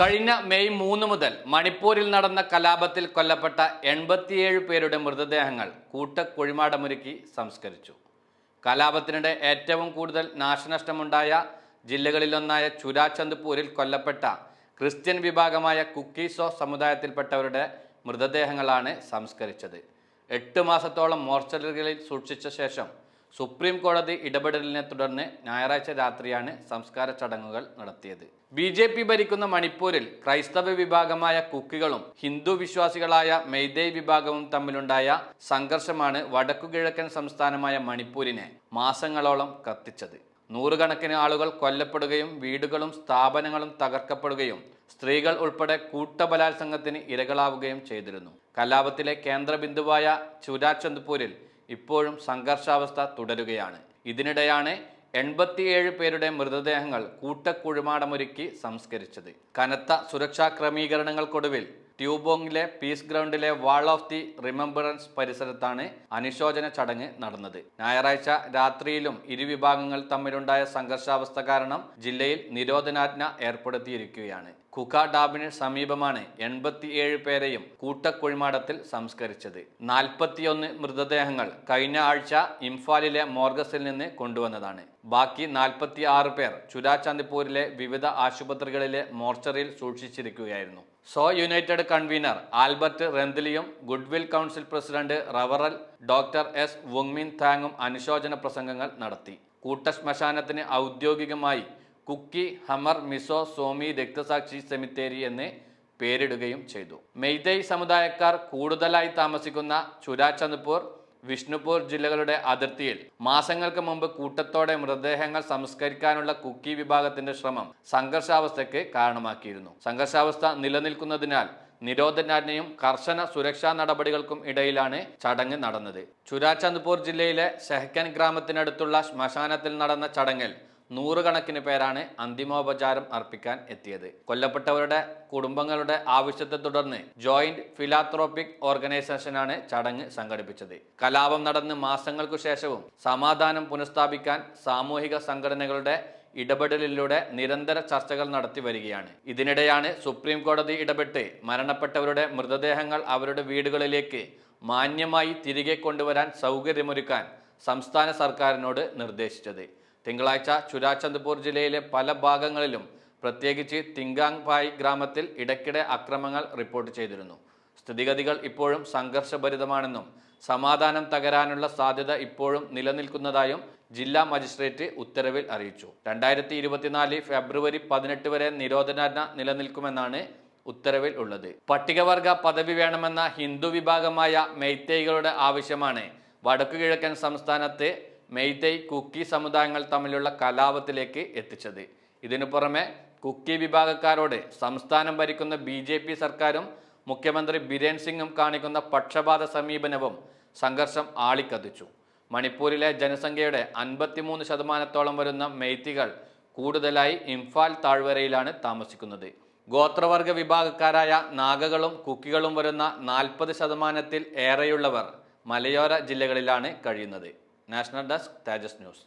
കഴിഞ്ഞ മെയ് മൂന്ന് മുതൽ മണിപ്പൂരിൽ നടന്ന കലാപത്തിൽ കൊല്ലപ്പെട്ട എൺപത്തിയേഴ് പേരുടെ മൃതദേഹങ്ങൾ കൂട്ടക്കുഴിമാടമൊരുക്കി സംസ്കരിച്ചു. കലാപത്തിനിടെ ഏറ്റവും കൂടുതൽ നാശനഷ്ടമുണ്ടായ ജില്ലകളിലൊന്നായ ചുരാചന്ദ്പൂരിൽ കൊല്ലപ്പെട്ട ക്രിസ്ത്യൻ വിഭാഗമായ കുക്കീസോ സമുദായത്തിൽപ്പെട്ടവരുടെ മൃതദേഹങ്ങളാണ് സംസ്കരിച്ചത്. എട്ട് മാസത്തോളം മോർച്ചറികളിൽ സൂക്ഷിച്ച ശേഷം സുപ്രീം കോടതി ഇടപെടലിനെ തുടർന്ന് ഞായറാഴ്ച രാത്രിയാണ് സംസ്കാര ചടങ്ങുകൾ നടത്തിയത്. ബി ജെ പി ഭരിക്കുന്ന മണിപ്പൂരിൽ ക്രൈസ്തവ വിഭാഗമായ കുക്കികളും ഹിന്ദു വിശ്വാസികളായ മെയ്തേയ് വിഭാഗവും തമ്മിലുണ്ടായ സംഘർഷമാണ് വടക്കുകിഴക്കൻ സംസ്ഥാനമായ മണിപ്പൂരിനെ മാസങ്ങളോളം കത്തിച്ചത്. നൂറുകണക്കിന് ആളുകൾ കൊല്ലപ്പെടുകയും വീടുകളും സ്ഥാപനങ്ങളും തകർക്കപ്പെടുകയും സ്ത്രീകൾ ഉൾപ്പെടെ കൂട്ടബലാത്സംഗത്തിന് ഇരകളാവുകയും ചെയ്തിരുന്നു. കലാപത്തിലെ കേന്ദ്രബിന്ദുവായ ചുരാചന്ദ്പൂരിൽ ഇപ്പോഴും സംഘർഷാവസ്ഥ തുടരുകയാണ്. ഇതിനിടെയാണ് എൺപത്തിയേഴ് പേരുടെ മൃതദേഹങ്ങൾ കൂട്ടക്കുഴിമാടമൊരുക്കി സംസ്കരിച്ചത്. കനത്ത സുരക്ഷാ ക്രമീകരണങ്ങൾക്കൊടുവിൽ ട്യൂബോങ്ങിലെ പീസ് ഗ്രൗണ്ടിലെ വാൾ ഓഫ് ദി റിമംബറൻസ് പരിസരത്താണ് അനുശോചന ചടങ്ങ് നടന്നത്. ഞായറാഴ്ച രാത്രിയിലും ഇരുവിഭാഗങ്ങൾ തമ്മിലുണ്ടായ സംഘർഷാവസ്ഥ കാരണം ജില്ലയിൽ നിരോധനാജ്ഞ ഏർപ്പെടുത്തിയിരിക്കുകയാണ്. കുക ഡാമിന് സമീപമാണ് എൺപത്തിയേഴ് പേരെയും കൂട്ടക്കുഴിമാടത്തിൽ സംസ്കരിച്ചത്. നാൽപ്പത്തിയൊന്ന് മൃതദേഹങ്ങൾ കഴിഞ്ഞ ആഴ്ച ഇംഫാലിലെ മോർഗസിൽ നിന്ന് കൊണ്ടുവന്നതാണ്. ബാക്കി നാൽപ്പത്തി ആറ് പേർ ചുരാചാന്ദിപ്പൂരിലെ വിവിധ ആശുപത്രികളിലെ മോർച്ചറിയിൽ സൂക്ഷിച്ചിരിക്കുകയായിരുന്നു. So United convener Albert റെന്തിലിയും goodwill council president റവറൽ doctor S വുങ്മിൻ താങ്ങും അനുശോചന പ്രസംഗങ്ങൾ നടത്തി. കൂട്ടശ്മശാനത്തിന് ഔദ്യോഗികമായി കുക്കി ഹമർ മിസോ സോമി രക്തസാക്ഷി സെമിത്തേരി എന്ന് പേരിടുകയും ചെയ്തു. മെയ്തൈ സമുദായക്കാർ കൂടുതലായി താമസിക്കുന്ന ചുരാചന്ദ്പൂർ വിഷ്ണുപൂർ ജില്ലകളുടെ അതിർത്തിയിൽ മാസങ്ങൾക്ക് മുമ്പ് കൂട്ടത്തോടെ മൃതദേഹങ്ങൾ സംസ്കരിക്കാനുള്ള കുക്കി വിഭാഗത്തിന്റെ ശ്രമം സംഘർഷാവസ്ഥയ്ക്ക് കാരണമാക്കിയിരുന്നു. സംഘർഷാവസ്ഥ നിലനിൽക്കുന്നതിനാൽ നിരോധനാജ്ഞയും കർശന സുരക്ഷാ നടപടികൾക്കും ഇടയിലാണ് ചടങ്ങ് നടന്നത്. ചുരാചന്ദ്പൂർ ജില്ലയിലെ സെഹക്കൻ ഗ്രാമത്തിനടുത്തുള്ള ശ്മശാനത്തിൽ നടന്ന ചടങ്ങിൽ നൂറുകണക്കിന് പേരാണ് അന്തിമോപചാരം അർപ്പിക്കാൻ എത്തിയത്. കൊല്ലപ്പെട്ടവരുടെ കുടുംബങ്ങളുടെ ആവശ്യത്തെ തുടർന്ന് ജോയിന്റ് ഫിലാത്രോപിക് ഓർഗനൈസേഷനാണ് ചടങ്ങ് സംഘടിപ്പിച്ചത്. കലാപം നടന്ന് മാസങ്ങൾക്കു ശേഷവും സമാധാനം പുനഃസ്ഥാപിക്കാൻ സാമൂഹിക സംഘടനകളുടെ ഇടപെടലിലൂടെ നിരന്തര ചർച്ചകൾ നടത്തി വരികയാണ്. ഇതിനിടെയാണ് സുപ്രീം കോടതി ഇടപെട്ട് മരണപ്പെട്ടവരുടെ മൃതദേഹങ്ങൾ അവരുടെ വീടുകളിലേക്ക് മാന്യമായി തിരികെ കൊണ്ടുവരാൻ സൗകര്യമൊരുക്കാൻ സംസ്ഥാന സർക്കാരിനോട് നിർദ്ദേശിച്ചത്. തിങ്കളാഴ്ച ചുരാചന്ദ്പൂർ ജില്ലയിലെ പല ഭാഗങ്ങളിലും പ്രത്യേകിച്ച് തിങ്കാങ് ഗ്രാമത്തിൽ ഇടയ്ക്കിടെ അക്രമങ്ങൾ റിപ്പോർട്ട് ചെയ്തിരുന്നു. സ്ഥിതിഗതികൾ ഇപ്പോഴും സംഘർഷഭരിതമാണെന്നും സമാധാനം തകരാനുള്ള സാധ്യത ഇപ്പോഴും നിലനിൽക്കുന്നതായും ജില്ലാ മജിസ്ട്രേറ്റ് ഉത്തരവിൽ അറിയിച്ചു. രണ്ടായിരത്തി ഇരുപത്തിനാല് ഫെബ്രുവരി പതിനെട്ട് വരെ നിരോധനാജ്ഞ നിലനിൽക്കുമെന്നാണ് ഉത്തരവിൽ ഉള്ളത്. പട്ടികവർഗ പദവി വേണമെന്ന ഹിന്ദു വിഭാഗമായ മെയ്തേയ്കളുടെ ആവശ്യമാണ് വടക്കുകിഴക്കൻ സംസ്ഥാനത്ത് മെയ്തേയ് കുക്കി സമുദായങ്ങൾ തമ്മിലുള്ള കലാപത്തിലേക്ക് എത്തിച്ചത്. ഇതിനു പുറമെ കുക്കി വിഭാഗക്കാരോട് സംസ്ഥാനം ഭരിക്കുന്ന ബി ജെ പി സർക്കാരും മുഖ്യമന്ത്രി ബിരേൻ സിംഗും കാണിക്കുന്ന പക്ഷപാത സമീപനവും സംഘർഷം ആളിക്കത്തിച്ചു മണിപ്പൂരിലെ ജനസംഖ്യയുടെ അൻപത്തിമൂന്ന് ശതമാനത്തോളം വരുന്ന മെയ്ത്തികൾ കൂടുതലായി ഇംഫാൽ താഴ്വരയിലാണ് താമസിക്കുന്നത്. ഗോത്രവർഗ വിഭാഗക്കാരായ നാഗകളും കുക്കികളും വരുന്ന നാൽപ്പത് ശതമാനത്തിൽ ഏറെയുള്ളവർ മലയോര ജില്ലകളിലാണ് കഴിയുന്നത്. national desk tejas news.